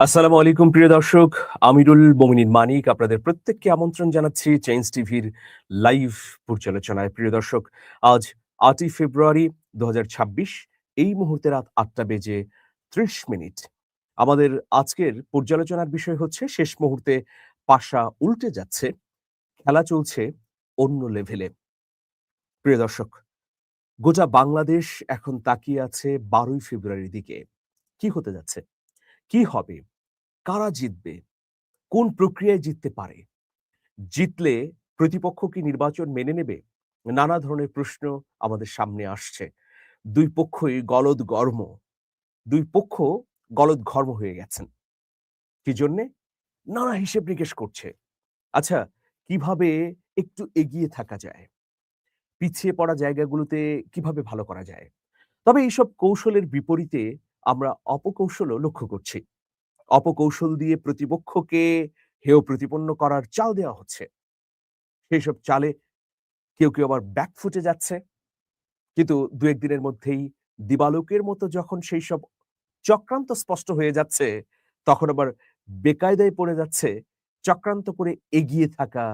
আসসালামু আলাইকুম, প্রিয় দর্শক। আমিরুল মোমিনিন মানিক আপনাদের প্রত্যেককে আমন্ত্রণ জানাচ্ছি চেঞ্জ টিভির লাইভ পর্যালোচনায়। প্রিয় দর্শক, আজ আটই ফেব্রুয়ারি দু হাজার ছাব্বিশ, এই মুহূর্তে রাত আটটা বেজে ত্রিশ মিনিট। আমাদের আজকের পর্যালোচনার বিষয় হচ্ছে, শেষ মুহূর্তে পাশা উল্টে যাচ্ছে, খেলা চলছে অন্য লেভেলে। প্রিয় দর্শক, গোটা বাংলাদেশ এখন তাকিয়ে আছে বারোই ফেব্রুয়ারির দিকে। কি হতে যাচ্ছে? কি হবে? কারা জিতবে? কোন প্রক্রিয়ায় জিততে পারে? জিতলে প্রতিপক্ষ কি নির্বাচন মেনে নেবে? নানা ধরনের প্রশ্ন আমাদের সামনে আসছে। দুই পক্ষই গলদ গর্ম। দুই পক্ষ গলদ ঘর্ম হয়ে গেছেন। কি জন্যে? নানা হিসেব নিকেশ করছে। আচ্ছা কীভাবে একটু এগিয়ে থাকা যায়? পিছিয়ে পড়া জায়গাগুলোতে কীভাবে ভালো করা যায়? তবে এইসব কৌশলের বিপরীতে আমরা অপকৌশলও লক্ষ্য করছি। অপকৌশল দিয়ে প্রতিপক্ষকে হেয় প্রতিপন্ন করার চাল দেওয়া হচ্ছে। সেই সব চালে কেউ কেউ আবার ব্যাক ফুটে যাচ্ছে। কিন্তু দু একদিনের মধ্যেই দিবালোকের মতো যখন সেই সব চক্রান্ত স্পষ্ট হয়ে যাচ্ছে, তখন আবার বেকায়দায় পড়ে যাচ্ছে চক্রান্ত করে এগিয়ে থাকা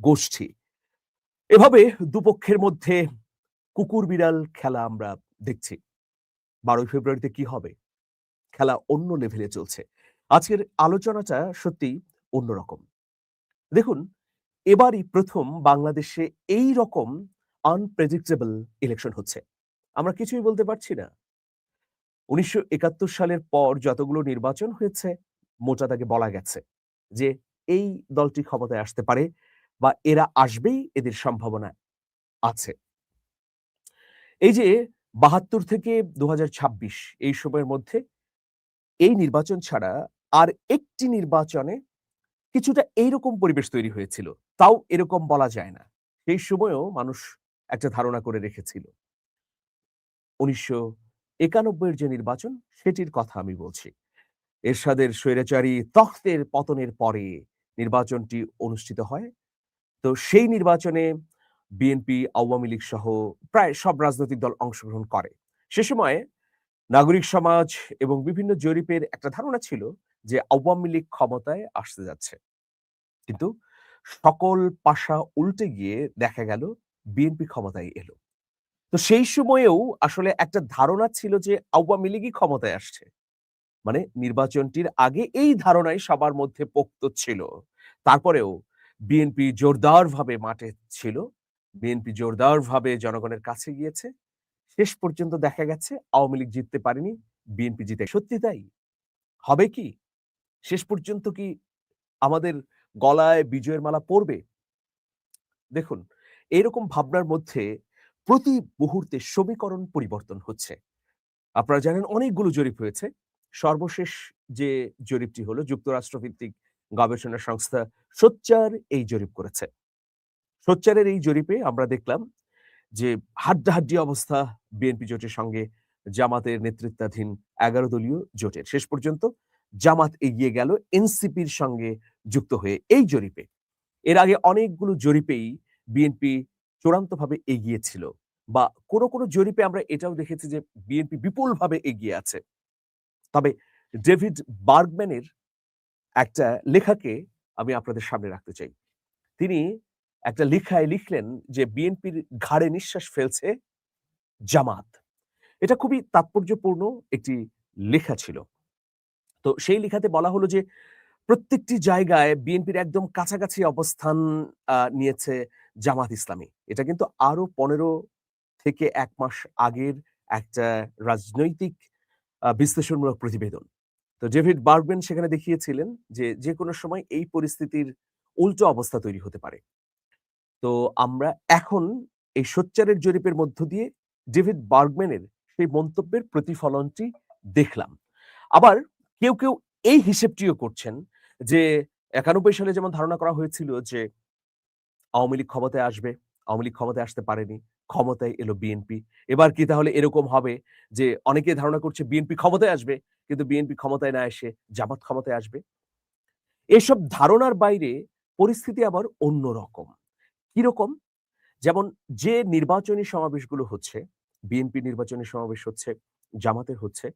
গোষ্ঠী। এভাবে দুপক্ষের মধ্যে কুকুর বিড়াল খেলা আমরা দেখছি। বারোই ফেব্রুয়ারিতে কি হবে? খেলা অন্য লেভেলে চলছে। আজকের আলোচনাটা সত্যি অন্যরকম। দেখুন, এবারই প্রথম বাংলাদেশে এই রকম আনপ্রেডিক্টেবল ইলেকশন হচ্ছে। আমরা কিছুই বলতে পারছি না। উনিশশো একাত্তর সালের পর যতগুলো নির্বাচন হয়েছে, মোটা দাগে বলা গেছে যে এই দলটি ক্ষমতায় আসতে পারে বা এরা আসবেই এদের সম্ভাবনা আছে। এই যে বাহাত্তর থেকে দু এই সময়ের মধ্যে এই নির্বাচন ছাড়া আর একটি নির্বাচনে কিছুটা এইরকম পরিবেশ তৈরি হয়েছিল। তাও এরকম বলা যায় না। সেই সময়েও মানুষ একটা ধারণা করে রেখেছিল। উনিশশো একানব্বইয়ের যে নির্বাচন, সেটির কথা আমি বলছি। এরশাদের স্বৈরাচারী তখ্তের পতনের পরে নির্বাচনটি অনুষ্ঠিত হয়। তো সেই নির্বাচনে বিএনপি আওয়ামী লীগ সহ প্রায় সব রাজনৈতিক দল অংশগ্রহণ করে। সে সময় নাগরিক সমাজ এবং বিভিন্ন জরিপের একটা ধারণা ছিল যে আওয়ামী লীগ ক্ষমতায় আসতে যাচ্ছে। কিন্তু সকল পাশা উল্টে গিয়ে দেখা গেল বিএনপি ক্ষমতায় এলো। তো সেই সময়েও আসলে একটা ধারণা ছিল যে আওয়ামী লীগই ক্ষমতায় আসছে। মানে নির্বাচনটির আগে এই ধারণাই সবার মধ্যে পোক্ত ছিল। তারপরেও বিএনপি জোরদার ভাবে মাঠে ছিল। বিএনপি জোরদার ভাবে জনগণের কাছে গিয়েছে। শেষ পর্যন্ত দেখা গেছে, আওয়ামী লীগ জিততে পারেনি, বিএনপি জিতে সত্যি তাই? হবে কি? শেষ পর্যন্ত কি আমাদের গলায় বিজয়ের মালা পড়বে দেখুন, এরকম ভাবনার মধ্যে প্রতি মুহূর্তে সমীকরণ পরিবর্তন হচ্ছে। আপনারা জানেন অনেকগুলো জরিপ হয়েছে। সর্বশেষ যে জরিপটি হলো, যুক্তরাষ্ট্রভিত্তিক গবেষণা সংস্থা সোচ্চার এই জরিপ করেছে। সোচ্চারের এই জরিপে আমরা দেখলাম যে হাড্ডাহাড্ডি অবস্থা বিএনপি জোটের সঙ্গে জামাতের নেতৃত্বাধীন এগারো দলীয় জোটের। শেষ পর্যন্ত জামাত এগিয়ে গেল এনসিপির সঙ্গে যুক্ত হয়ে এই জরিপে। এর আগে অনেকগুলো জরিপেই বিএনপি চূড়ান্তভাবে এগিয়ে ছিল বা কোনো কোনো জরিপে আমরা এটাও দেখেছি যে বিএনপি বিপুলভাবে এগিয়ে আছে। তবে ডেভিড বার্গম্যানের একটা লেখাকে আমি আপনাদের সামনে রাখতে চাই। তিনি একটা লেখায় লিখলেন যে, বিএনপির ঘাড়ে নিঃশ্বাস ফেলছে জামাত। এটা খুবই তাৎপর্যপূর্ণ একটি লেখা ছিল। তো সেই লেখাতে বলা হলো যে, প্রত্যেকটি জায়গায় বিএনপির একদম কাছাকাছি অবস্থান নিয়েছে জামাত ইসলামী। এটা কিন্তু আরও পনেরো থেকে এক মাস আগের একটা রাজনৈতিক বিশ্লেষণমূলক প্রতিবেদন। তো ডেভিড বার্গবেন সেখানে দেখিয়েছিলেন যে যে কোনো সময় এই পরিস্থিতির উল্টো অবস্থা তৈরি হতে পারে। তো আমরা এখন এই সোচ্চারের জরিপের মধ্য দিয়ে ডেভিড বার্গম্যানের সেই মন্তব্যের প্রতিফলনটি দেখলাম। আবার কেউ কেউ এই হিসেবটিও করছেন যে একানব্বই সালে যেমন ধারণা করা হয়েছিল যে আওয়ামী লীগ ক্ষমতায় আসবে, আওয়ামী লীগ ক্ষমতায় আসতে পারেনি, ক্ষমতায় এলো বিএনপি। এবার কি তাহলে এরকম হবে যে অনেকে ধারণা করছে বিএনপি ক্ষমতায় আসবে, কিন্তু বিএনপি ক্ষমতায় না এসে জামাত ক্ষমতায় আসবে? এসব ধারণার বাইরে পরিস্থিতি আবার অন্য রকম কীরকম যেমন যে নির্বাচনী সমাবেশগুলো হচ্ছে বিএনপি নির্বাচনী সমাবেশ হচ্ছে জামাতের হচ্ছে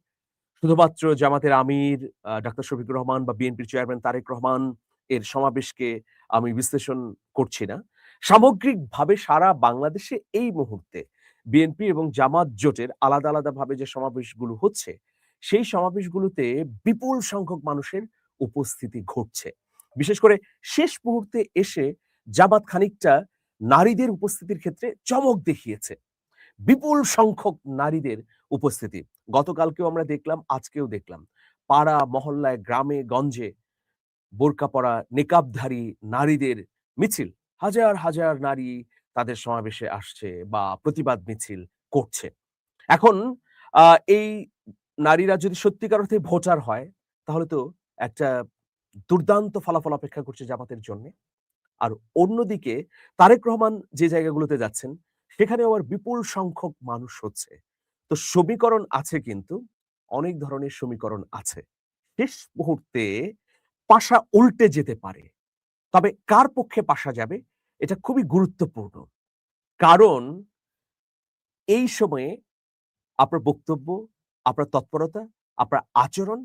শুধুমাত্র জামাতের আমির ডাক্তার শফিকুর রহমান বা বিএনপির চেয়ারম্যান তারেক রহমান এর সমাবেশকে আমি বিশ্লেষণ করছি না। সামগ্রিকভাবে সারা বাংলাদেশে এই মুহূর্তে বিএনপি এবং জামাত জোটের আলাদা, আলাদাভাবে যে সমাবেশগুলো হচ্ছে, সেই সমাবেশগুলোতে বিপুল সংখ্যক মানুষের উপস্থিতি ঘটছে। বিশেষ করে শেষ মুহূর্তে এসে জামাত খানিকটা নারীদের উপস্থিতির ক্ষেত্রে চমক দেখিয়েছে। বিপুল সংখ্যক নারীদের উপস্থিতি। গতকালকেও আমরা দেখলাম, আজকেও দেখলাম। পাড়া, মহল্লায়, গ্রামে, গঞ্জে বোরকা পরা নেকাবধারী নারীদের মিছিল। হাজার, হাজার নারী তাদের সমাবেশে আসছে বা প্রতিবাদ মিছিল করছে। এখন এই নারীরা যদি সত্যিকার অর্থে ভোটার হয়, তাহলে তো একটা দুর্দান্ত ফলাফল অপেক্ষা করছে জামাতের জন্যে। আর অন্যদিকে তারেক রহমান যে জায়গাগুলোতে যাচ্ছেন, সেখানে আবার বিপুল সংখ্যক মানুষ হচ্ছে। তো সমীকরণ আছে কিন্তু, অনেক ধরনের সমীকরণ আছে। শেষ মুহূর্তে পাশা উল্টে যেতে পারে। তবে কার পক্ষে পাশা যাবে, এটা খুবই গুরুত্বপূর্ণ। কারণ এই সময়ে আপনার বক্তব্য, আপনার তৎপরতা, আপনার আচরণ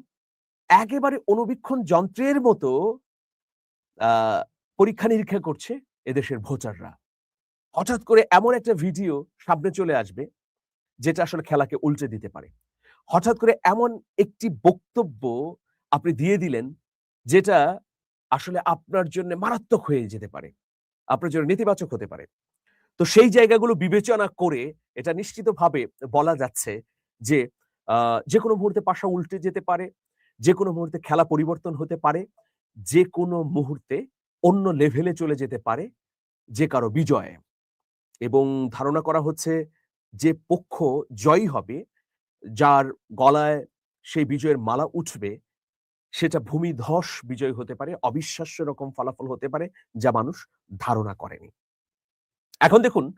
একেবারে অনুবীক্ষণ যন্ত্রের মতো আ পরীক্ষা-নিরীক্ষা করছে এদেশের ভোটাররা। হঠাৎ করে এমন একটা ভিডিও সামনে চলে আসবে, যেটা আসলে খেলাকে উল্টে দিতে পারে। হঠাৎ করে এমন একটি বক্তব্য আপনি দিয়ে দিলেন, যেটা আসলে আপনার জন্যে মারাত্মক হয়ে যেতে পারে। আপনার জন্য নেতিবাচক হতে পারে। তো সেই জায়গাগুলো বিবেচনা করে এটা নিশ্চিতভাবে বলা যাচ্ছে যে, আ যেকোনো মুহূর্তে পাশা উল্টে যেতে পারে, যেকোনো মুহূর্তে খেলা পরিবর্তন হতে পারে, যেকোনো মুহূর্তে অন্য লেভেলে চলে যেতে পারে যে কারও বিজয়। এবং ধারণা করা হচ্ছে যে পক্ষ জয়ী হবে, যার গলায় সেই বিজয়ের মালা উঠবে, সেটা ভূমিধস বিজয় হতে পারে, অবিশ্বাস্য রকম ফলাফল হতে পারে, যা মানুষ ধারণা করেনি। এখন দেখুন,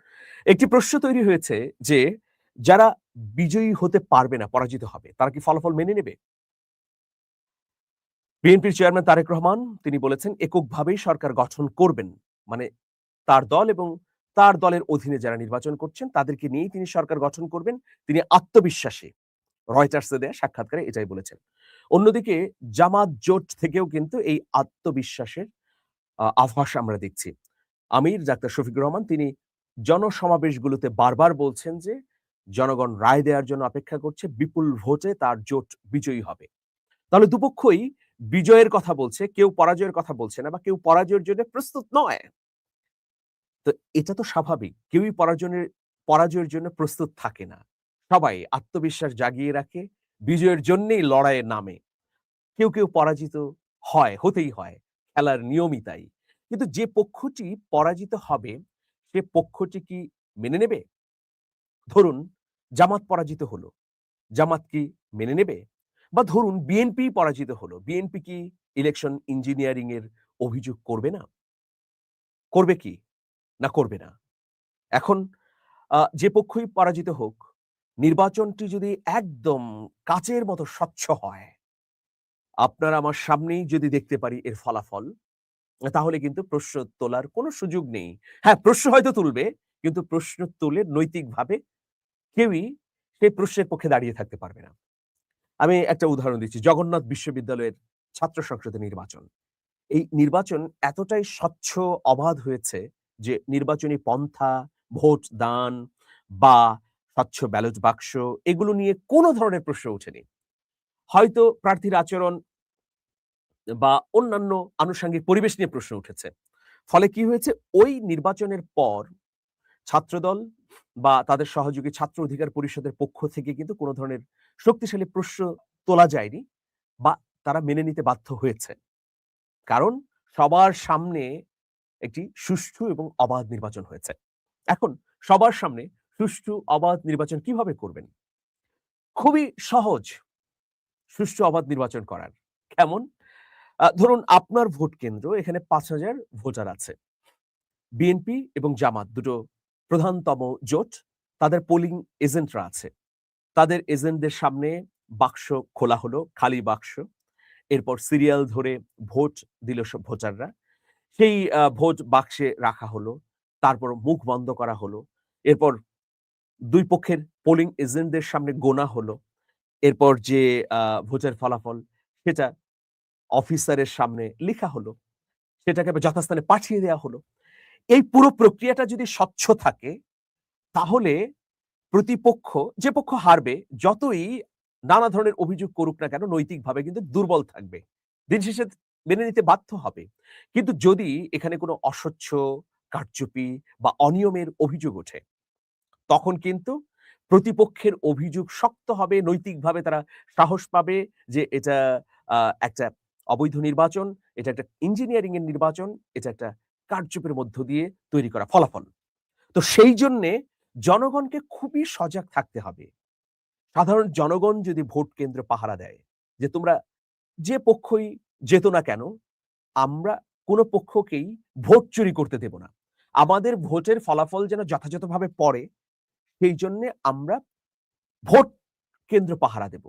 একটি প্রশ্ন তৈরি হয়েছে যে, যারা বিজয়ী হতে পারবে না, পরাজিত হবে, তারা কি ফলাফল মেনে নেবে? বিএনপির চেয়ারম্যান তারেক রহমান তিনি বলেছেন, এককভাবেই সরকার গঠন করবেন। মানে তার দল এবং তার দলের অধীনে যারা নির্বাচন করছেন, তাদেরকে নিয়েই তিনি সরকার গঠন করবেন। তিনি আত্মবিশ্বাসী। রয়টার্সে দেয়া সাক্ষাৎকারে এটাই বলেছেন। অন্যদিকে জামাত জোট থেকেও কিন্তু এই আত্মবিশ্বাসের আভাস আমরা দেখছি। আমির ডাক্তার শফিক রহমান তিনি জনসমাবেশগুলোতে বারবার বলছেন যে, জনগণ রায় দেওয়ার জন্য অপেক্ষা করছে, বিপুল ভোটে তার জোট বিজয়ী হবে। তাহলে দুপক্ষই বিজয়ের কথা বলছে, কেউ পরাজয়ের কথা বলছে না বা কেউ পরাজয়ের জন্য প্রস্তুত নয়। তো এটা তো স্বাভাবিক। কেউই পরাজনের পরাজয়ের জন্য প্রস্তুত থাকে না। সবাই আত্মবিশ্বাস জাগিয়ে রাখে, বিজয়ের জন্যেই লড়াইয়ে নামে। কেউ, কেউ পরাজিত হয়, হতেই হয়। খেলার নিয়মই তাই। কিন্তু যে পক্ষটি পরাজিত হবে, সে পক্ষটি কি মেনে নেবে? ধরুন জামাত পরাজিত হলো। জামাত কি মেনে নেবে? বা ধরুন বিএনপি পরাজিত হলো। বিএনপি কি ইলেকশন ইঞ্জিনিয়ারিং এর অভিযোগ করবে না? করবে কি? না করবে না। এখন যে পক্ষই পরাজিত হোক, নির্বাচনটি যদি একদম কাচের মতো স্বচ্ছ হয়, আপনার আমার সামনেই যদি দেখতে পারি এর ফলাফল, তাহলে কিন্তু প্রশ্ন তোলার কোনো সুযোগ নেই। হ্যাঁ, প্রশ্ন হয়তো তুলবে, কিন্তু প্রশ্ন তুলে নৈতিকভাবে কেউই সেই প্রশ্নের পক্ষে দাঁড়িয়ে থাকতে পারবে না। আমি একটা উদাহরণ দিচ্ছি। জগন্নাথ বিশ্ববিদ্যালয়ের ছাত্র সংসদের নির্বাচন। এই নির্বাচন এতটাই স্বচ্ছ, অবাধ হয়েছে যে নির্বাচনী পন্থা, ভোট দান বা স্বচ্ছ ব্যালট বাক্স এগুলো নিয়ে কোনো ধরনের প্রশ্ন ওঠেনি। হয়তো প্রার্থীর আচরণ বা অন্যান্য আনুষঙ্গিক পরিবেশ নিয়ে প্রশ্ন উঠেছে। ফলে কি হয়েছে? ওই নির্বাচনের পর ছাত্রদল বা তাদের সহযোগী ছাত্র অধিকার পরিষদের পক্ষ থেকে কিন্তু কোনো ধরনের শক্তিশালী প্রশ্ন তোলা যায়নি বা তারা মেনে নিতে বাধ্য হয়েছে। কারণ সবার সামনে একটি সুষ্ঠু এবং অবাধ নির্বাচন হয়েছে। এখন সবার সামনে সুষ্ঠু, অবাধ নির্বাচন কীভাবে করবেন? খুবই সহজ সুষ্ঠু, অবাধ নির্বাচন করার। কেমন? ধরুন আপনার ভোট কেন্দ্র, এখানে ৫,০০০ ভোটার আছে। বিএনপি এবং জামাত দুটো প্রধানতম জোট, তাদের পোলিং এজেন্টরা আছে। তাদের এজেন্টদের সামনে বাক্স খোলা হলো, খালি বাক্স। এরপর সিরিয়াল ধরে ভোট দিল সব ভোটাররা। সেই ভোট বাক্সে রাখা হলো। তারপর মুখ বন্ধ করা হলো। এরপর দুই পক্ষের পোলিং এজেন্টদের সামনে গোনা হলো। এরপর যে ভোটের ফলাফল সেটা অফিসারের সামনে লিখা হলো। সেটাকে যথাস্থানে পাঠিয়ে দেওয়া হলো। এই পুরো প্রক্রিয়াটা যদি স্বচ্ছ থাকে তাহলে প্রতিপক্ষ যে পক্ষ হারবে যতই নানা ধরনের অভিযোগ করুক না কেন নৈতিকভাবে কিন্তু দুর্বল থাকবে। দিন শেষে মেনে নিতে বাধ্য হবে। কিন্তু যদি এখানে কোনো অস্বচ্ছ, কারচুপি বা অনিয়মের অভিযোগ ওঠে, তখন কিন্তু প্রতিপক্ষের অভিযোগ শক্ত হবে, নৈতিকভাবে তারা সাহস পাবে যে এটা একটা অবৈধ নির্বাচন, এটা একটা ইঞ্জিনিয়ারিং এর নির্বাচন, এটা একটা কারচুপির মধ্য দিয়ে তৈরি করা ফলাফল। তো সেই জন্যে জনগণকে খুবই সজাগ থাকতে হবে। সাধারণ জনগণ যদি ভোট কেন্দ্র পাহারা দেয় যে তোমরা যে পক্ষই যেত না কেন আমরা কোনো পক্ষকেই ভোট চুরি করতে দেব না। আমাদের ভোটের ফলাফল যেন যথাযথভাবে পড়ে সেই জন্যে আমরা ভোট কেন্দ্র পাহারা দেব।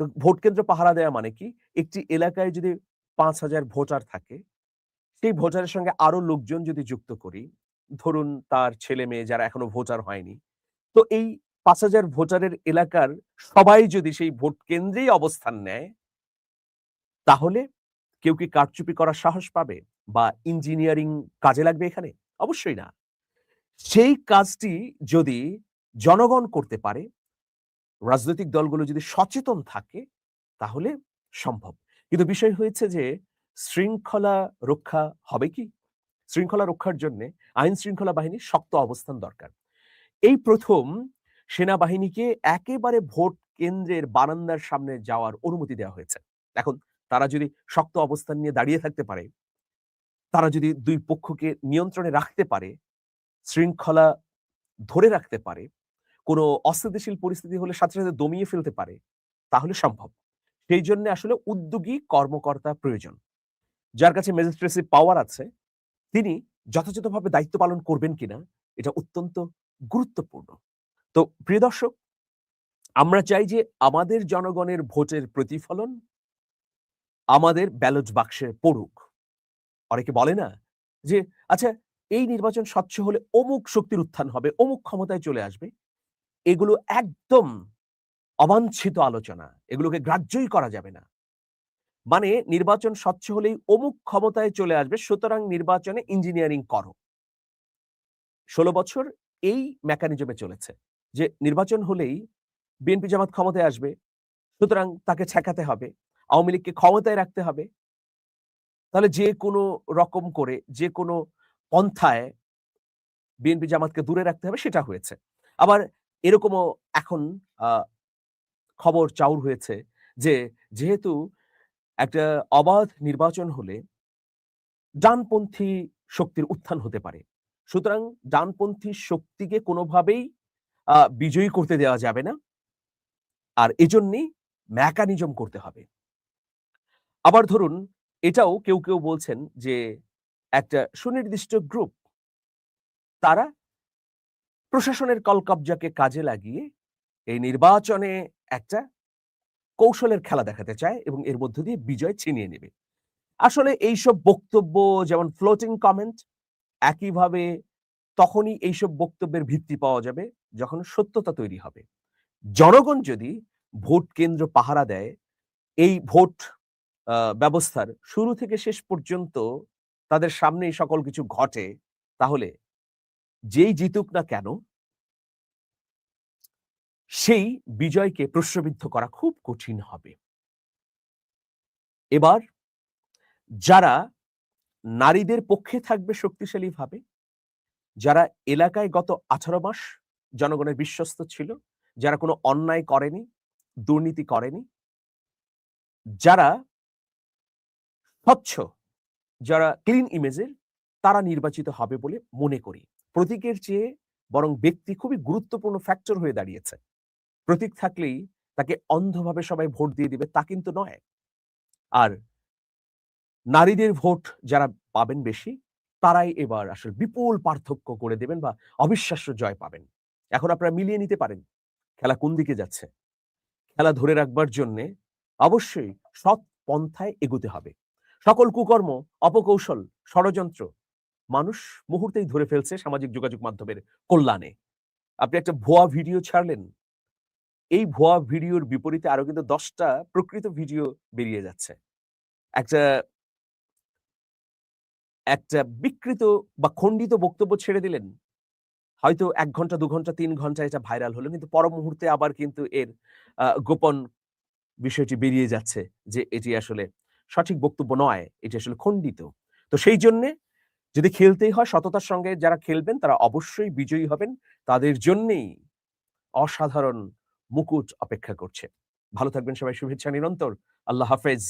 তো ভোট কেন্দ্র পাহারা দেওয়া মানে কি? একটি এলাকায় যদি ৫,০০০ ভোটার থাকে, সেই ভোটারের সঙ্গে আরও লোকজন যদি যুক্ত করি, ধরুন তার ছেলে-মেয়ে যারা এখনও ভোটার হয়নি। তো এই ৫,০০০ ভোটারের এলাকার সবাই যদি সেই ভোট কেন্দ্রেই অবস্থান নেয় তাহলে কেউ কি কারচুপি করার সাহস পাবে? বা ইঞ্জিনিয়ারিং কাজে লাগবে এখানে? অবশ্যই না। সেই কাজটি যদি জনগণ করতে পারে, রাজনৈতিক দলগুলো যদি সচেতন থাকে তাহলে সম্ভব। কিন্তু বিষয় হয়েছে যে শৃঙ্খলা রক্ষা হবে কি? শৃঙ্খলা রক্ষার জন্য আইন শৃঙ্খলা বাহিনীর শক্ত অবস্থান দরকার। এই ১ম সেনাবাহিনীকে একেবারে ভোট কেন্দ্রের বারান্দার সামনে যাওয়ার অনুমতি দেওয়া হয়েছে। এখন তারা যদি শক্ত অবস্থান নিয়ে দাঁড়িয়ে থাকতে পারে, তারা যদি দুই পক্ষকে নিয়ন্ত্রণে রাখতে পারে, শৃঙ্খলা ধরে রাখতে পারে, কোনো অস্থিতিশীল পরিস্থিতি হলে সাথে, সাথে দমিয়ে ফেলতে পারে, তাহলে সম্ভব। সেই জন্য আসলে উদ্যোগী কর্মকর্তা প্রয়োজন। যার কাছে ম্যাজিস্ট্রেসি পাওয়ার আছে, তিনি যথাযথভাবে দায়িত্ব পালন করবেন কিনা এটা অত্যন্ত গুরুত্বপূর্ণ। তো প্রিয় দর্শক, আমরা চাই যে আমাদের জনগণের ভোটের প্রতিফলন আমাদের ব্যালট বাক্সে পড়ুক। অনেকে বলে না যে, আচ্ছা এই নির্বাচন স্বচ্ছ হলে অমুক শক্তির উত্থান হবে, অমুক ক্ষমতায় চলে আসবে। এগুলো একদম অবাঞ্ছিত আলোচনা। এগুলোকে গ্রাহ্যই করা যাবে না। মানে নির্বাচন স্বচ্ছ হলেই অমুক ক্ষমতায় চলে আসবে, সুতরাং নির্বাচনে ইঞ্জিনিয়ারিং করো। ১৬ বছর এই মেকানিজমে চলেছে। যে নির্বাচন হলেই বিএনপি জামাত ক্ষমতায় আসবে, সুতরাং তাকে ঠেকাতে হবে। আওয়ামী লীগকে ক্ষমতায় রাখতে হবে। তাহলে যে কোনো রকম করে যে কোনো পন্থায় বিএনপি জামাতকে দূরে রাখতে হবে সেটা হয়েছে। আবার এরকমও এখন খবর চাউর হয়েছে যে যেহেতু একটা অবাধ নির্বাচন হলে ডানপন্থী শক্তির উত্থান হতে পারে। সুতরাং ডানপন্থী শক্তিকে কোনোভাবেই বিজয়ী করতে দেওয়া যাবে না। আর এজন্যই মেকানিজম করতে হবে। আবার ধরুন এটাও কেউ, কেউ বলছেন যে একটা সুনির্দিষ্ট গ্রুপ তারা প্রশাসনের কলকব্জাকে কাজে লাগিয়ে এই নির্বাচনে একটা কৌশলের খেলা দেখাতে চায় এবং এর মধ্য দিয়ে বিজয় ছিনিয়ে নেবে। আসলে এইসব বক্তব্য যেমন ফ্লোটিং কমেন্ট একইভাবে তখনই এইসব বক্তব্যের ভিত্তি পাওয়া যাবে যখন সত্যতা তৈরি হবে। জনগণ যদি ভোট কেন্দ্র পাহারা দেয়, এই ভোট ব্যবস্থার শুরু থেকে শেষ পর্যন্ত তাদের সামনেই সকল কিছু ঘটে, তাহলে যেই জিতুক না কেন সেই বিজয়কে প্রশ্নবিদ্ধ করা খুব কঠিন হবে। এবার যারা নারীদের পক্ষে থাকবে শক্তিশালীভাবে, যারা এলাকায় গত ১৮ মাস জনগণের বিশ্বস্ত ছিল, যারা কোনো অন্যায় করেনি, দুর্নীতি করেনি, যারা স্বচ্ছ, যারা ক্লিন ইমেজের তারা নির্বাচিত হবে বলে মনে করি। প্রতীকের চেয়ে বরং ব্যক্তি খুবই গুরুত্বপূর্ণ ফ্যাক্টর হয়ে দাঁড়িয়েছে। প্রতীক থাকলেই তাকে অন্ধভাবে সবাই ভোট দিয়ে দিবে তা কিন্তু নয়। আর নারীদের ভোট যারা পাবেন বেশি, তারাই এবার আসলে বিপুল পার্থক্য করে দেবেন বা অবিশ্বাস্য জয় পাবেন। এখন আপনারা মিলিয়ে নিতে পারেন খেলা কোন দিকে যাচ্ছে। খেলা ধরে রাখবার জন্যে অবশ্যই সৎ পন্থায় এগুতে হবে। সকল কুকর্ম, অপকৌশল, ষড়যন্ত্র মানুষ মুহূর্তেই ধরে ফেলছে সামাজিক যোগাযোগ মাধ্যমের কল্যাণে। আপনি একটা ভুয়া ভিডিও ছাড়লেন, এই ভুয়া ভিডিওর বিপরীতে আরও কিন্তু দশটা প্রকৃত ভিডিও বেরিয়ে যাচ্ছে। একটা একটা বিকৃত বা খণ্ডিত বক্তব্য ছেড়ে দিলেন। হয়তো এক ঘণ্টা, দু ঘণ্টা, তিন ঘণ্টা এটা ভাইরাল হলো। কিন্তু পর মুহূর্তে আবার কিন্তু এর গোপন বিষয়টি বেরিয়ে যাচ্ছে যে এটি আসলে সঠিক বক্তব্য নয়। এটি আসলে খণ্ডিত। তো সেই জন্যে যদি খেলতেই হয় সততার সঙ্গে যারা খেলবেন তারা অবশ্যই বিজয়ী হবেন। তাদের জন্যেই অসাধারণ মুকুট অপেক্ষা করছে। ভালো থাকবেন সবাই শুভেচ্ছা নিরন্তর। আল্লাহ হাফেজ।